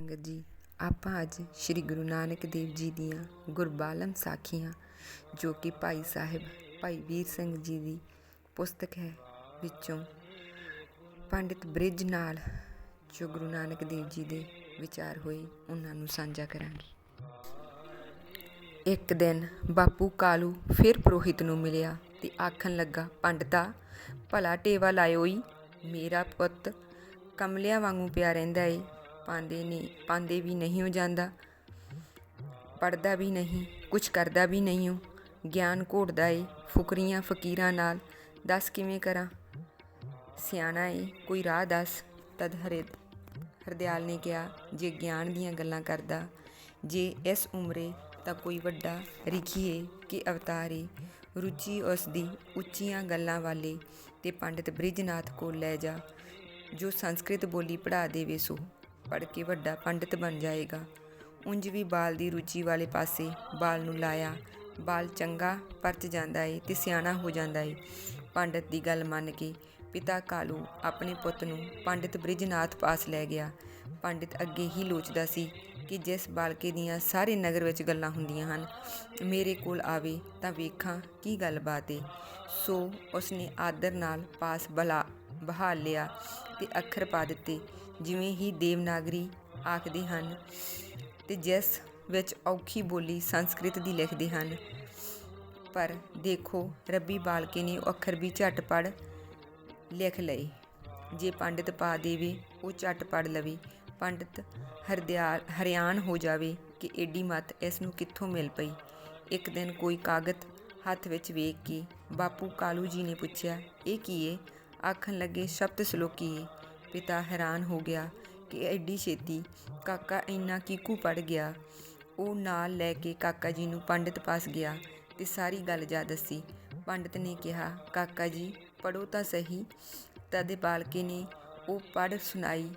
ਸੰਗਤ ਜੀ, ਆਪਾਂ ਅੱਜ ਸ੍ਰੀ ਗੁਰੂ ਨਾਨਕ ਦੇਵ ਜੀ ਦੀਆਂ ਗੁਰਬਾਲਮ ਸਾਖੀਆਂ, ਜੋ ਕਿ ਭਾਈ ਸਾਹਿਬ, ਭਾਈ ਵੀਰ ਸਿੰਘ ਜੀ ਦੀ ਪੁਸਤਕ ਹੈ, ਵਿੱਚੋਂ ਪੰਡਿਤ ਬ੍ਰਿਜ ਨਾਲ ਜੋ ਗੁਰੂ ਨਾਨਕ ਦੇਵ ਜੀ ਦੇ ਵਿਚਾਰ ਹੋਏ, ਉਹਨਾਂ ਨੂੰ ਸਾਂਝਾ ਕਰਾਂਗੇ। ਇੱਕ ਦਿਨ ਬਾਪੂ ਕਾਲੂ ਫਿਰ ਪ੍ਰੋਹਿਤ ਨੂੰ ਮਿਲਿਆ ਤੇ ਆਖਣ ਲੱਗਾ, ਪੰਡਤਾ, ਭਲਾ ਟੇਵਾ ਲਾਇਓਈ ਮੇਰਾ ਪੁੱਤ ਕਮਲਿਆਂ ਵਾਂਗੂ ਪਿਆ ਰਹਿੰਦਾ ਏ ਪਾਉਂਦੇ ਨਹੀਂ ਪਾਉਂਦੇ ਵੀ ਨਹੀਂ ਹੋ ਜਾਂਦਾ। ਪੜਦਾ ਵੀ ਨਹੀਂ ਕੁਝ ਕਰਦਾ ਵੀ ਨਹੀਂ ਹੋ ਗਿਆਨ ਘੋਟਦਾ ਏ ਫੁਕਰੀਆਂ ਫਕੀਰਾਂ ਨਾਲ। ਦੱਸ ਕਿਵੇਂ ਕਰਾਂ? ਸਿਆਣਾ ਏ, ਕੋਈ ਰਾਹ ਦੱਸ? ਤਦ ਹਰੇ, ਹਰਦਿਆਲ ਨੇ ਕਿਹਾ, ਜੇ ਗਿਆਨ ਦੀਆਂ ਗੱਲਾਂ ਕਰਦਾ, ਜੇ ਇਸ ਉਮਰੇ ਤਾਂ ਕੋਈ ਵੱਡਾ ਰਿਖੀਏ ਕਿ ਅਵਤਾਰੇ ਰੁਚੀ ਉਸ ਦੀ ਉੱਚੀਆਂ ਗੱਲਾਂ ਵਾਲੇ ਤੇ ਪੰਡਿਤ ਬ੍ਰਿਜਨਾਥ ਕੋਲ ਲੈ ਜਾ, ਜੋ ਸੰਸਕ੍ਰਿਤ ਬੋਲੀ ਪੜ੍ਹਾ ਦੇਵੇ ਸੋ। ਪੜ੍ਹ ਕੇ ਵੱਡਾ ਪੰਡਿਤ ਬਣ ਜਾਏਗਾ। ਉਂਝ ਵੀ ਬਾਲ ਦੀ ਰੁਚੀ ਵਾਲੇ ਪਾਸੇ ਬਾਲ ਨੂੰ ਲਾਇਆ, ਬਾਲ ਚੰਗਾ ਪਰਚ ਜਾਂਦਾ ਏ ਤੇ ਸਿਆਣਾ ਹੋ ਜਾਂਦਾ ਏ। ਪੰਡਿਤ ਦੀ ਗੱਲ ਮੰਨ ਕੇ ਪਿਤਾ ਕਾਲੂ ਆਪਣੇ ਪੁੱਤ ਨੂੰ ਪੰਡਿਤ ਬ੍ਰਿਜਨਾਥ ਪਾਸ ਲੈ ਗਿਆ। ਪੰਡਿਤ ਅੱਗੇ ਹੀ ਲੋਚਦਾ ਸੀ ਕਿ ਜਿਸ ਬਾਲਕੇ ਦੀਆਂ ਸਾਰੇ ਨਗਰ ਵਿੱਚ ਗੱਲਾਂ ਹੁੰਦੀਆਂ ਹਨ, ਮੇਰੇ ਕੋਲ ਆਵੇ ਤਾਂ ਵੇਖਾਂ ਕੀ ਗੱਲਬਾਤ ਏ। ਸੋ ਉਸਨੇ ਆਦਰ ਨਾਲ ਪਾਸ ਬਲਾ ਬਹਾਲ ਲਿਆ ਤੇ ਅੱਖਰ ਪਾ ਦਿੱਤੇ। ਜਿਵੇਂ ਹੀ ਦੇਵਨਾਗਰੀ ਆਖਦੇ ਹਨ ਤੇ ਜਿਸ ਵਿੱਚ ਔਖੀ ਬੋਲੀ ਸੰਸਕ੍ਰਿਤ ਦੀ ਲਿਖਦੇ ਹਨ। ਪਰ ਦੇਖੋ, ਰੱਬੀ ਬਾਲਕੇ ਨੇ ਉਹ ਅੱਖਰ ਵੀ ਝਟ ਪੜ ਲਿਖ ਲਏ। ਜੇ ਪੰਡਿਤ ਪਾ ਦੇਵੇ, ਉਹ ਝਟ ਪੜ ਲਵੇ। ਪੰਡਿਤ ਹਰਦਿਆਲ ਹਰਿਆਣ ਹੋ ਜਾਵੇ ਕਿ ਏਡੀ ਮਤ ਇਸ ਨੂੰ ਕਿੱਥੋਂ ਮਿਲ ਪਈ? ਇੱਕ ਦਿਨ ਕੋਈ ਕਾਗਜ਼ ਹੱਥ ਵਿੱਚ ਵੇਖ ਕੇ ਬਾਪੂ ਕਾਲੂ ਜੀ ਨੇ ਪੁੱਛਿਆ, ਇਹ ਕੀ ਏ? ਆਖਣ ਲੱਗੇ, ਸ਼ਬਦ ਸ਼ਲੋਕੀ, ਪਿਤਾ ਹੈਰਾਨ ਹੋ ਗਿਆ ਕਿ ਐਡੀ ਛੇਤੀ ਕਾਕਾ ਇੰਨਾ ਕੀਕੂ ਪੜ ਗਿਆ। ਉਹ ਨਾਲ ਲੈ ਕੇ ਕਾਕਾ ਜੀ ਨੂੰ ਪੰਡਿਤ ਪਾਸ ਗਿਆ ਤੇ ਸਾਰੀ ਗੱਲ ਜਾ ਦੱਸੀ। ਪੰਡਿਤ ਨੇ ਕਿਹਾ, ਕਾਕਾ ਜੀ ਪੜੋ ਤਾਂ ਸਹੀ। ਤਦੇ ਬਾਲਕੇ ਨੇ ਉਹ ਪੜ ਸੁਣਾਈ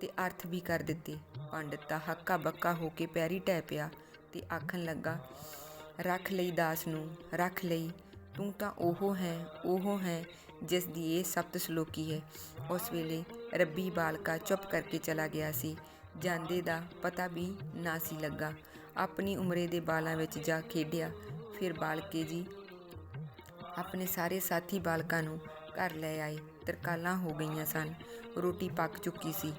ਤੇ ਅਰਥ ਵੀ ਕਰ ਦਿੱਤੇ। ਪੰਡਿਤ ਤਾਂ ਹੱਕਾ ਬੱਕਾ ਹੋ ਕੇ ਪੈਰੀ ਟਹਿ ਪਿਆ ਤੇ ਆਖਣ ਲੱਗਾ, ਰੱਖ ਲਈ ਦਾਸ ਨੂੰ, ਰੱਖ ਲਈ। ਤੂੰ ਤਾਂ ਉਹ ਹੈ ਉਹ ਹੈ ਜਿਸ ਦੀ ਇਹ ਸਪਤ ਸ਼ਲੋਕੀ ਹੈ। ਉਸ ਵੇਲੇ ਰੱਬੀ ਬਾਲਕਾ ਚੁੱਪ ਕਰਕੇ ਚਲਾ ਗਿਆ ਸੀ। ਜਾਂਦੇ ਦਾ ਪਤਾ ਵੀ ਨਾ ਸੀ ਲੱਗਾ। ਆਪਣੀ ਉਮਰੇ ਦੇ ਬਾਲਾਂ ਵਿੱਚ ਜਾ ਖੇਡਿਆ। ਫਿਰ ਬਾਲਕੇ ਜੀ ਆਪਣੇ ਸਾਰੇ ਸਾਥੀ ਬਾਲਕਾਂ ਨੂੰ ਘਰ ਲੈ ਆਏ। ਤਰਕਾਲਾਂ ਹੋ ਗਈਆਂ ਸਨ। ਰੋਟੀ ਪੱਕ ਚੁੱਕੀ ਸੀ।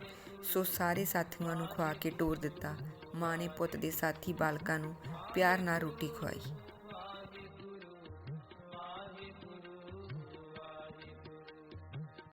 ਸੋ ਸਾਰੇ ਸਾਥੀਆਂ ਨੂੰ ਖਵਾ ਕੇ ਟੋਰ ਦਿੱਤਾ। ਮਾਂ ਨੇ ਪੁੱਤ ਦੇ ਸਾਥੀ ਬਾਲਕਾਂ ਨੂੰ ਪਿਆਰ ਨਾਲ ਰੋਟੀ ਖਵਾਈ